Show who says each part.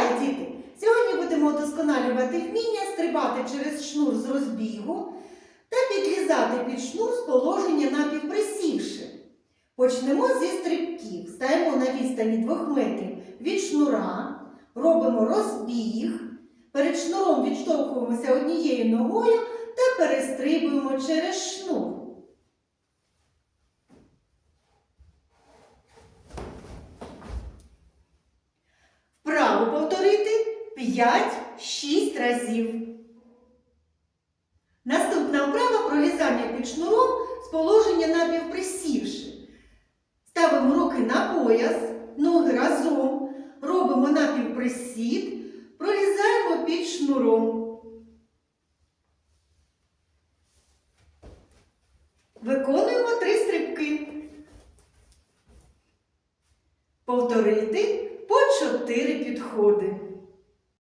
Speaker 1: Вітаю, діти! Сьогодні будемо удосконалювати вміння стрибати через шнур з розбігу та підлізати під шнур з положення напівприсівши. Почнемо зі стрибків. Стаємо на відстані 2 метрів від шнура, робимо розбіг, перед шнуром відштовхуємося однією ногою та перестрибуємо через шнур. Вправо повторити 5-6 разів. Наступна вправа пролізання під шнуром з положення напівприсівши. Ставимо руки на пояс, ноги разом, робимо напівприсід, пролізаємо під шнуром. Виконуємо три стрибки. Повторити по чотири підходи.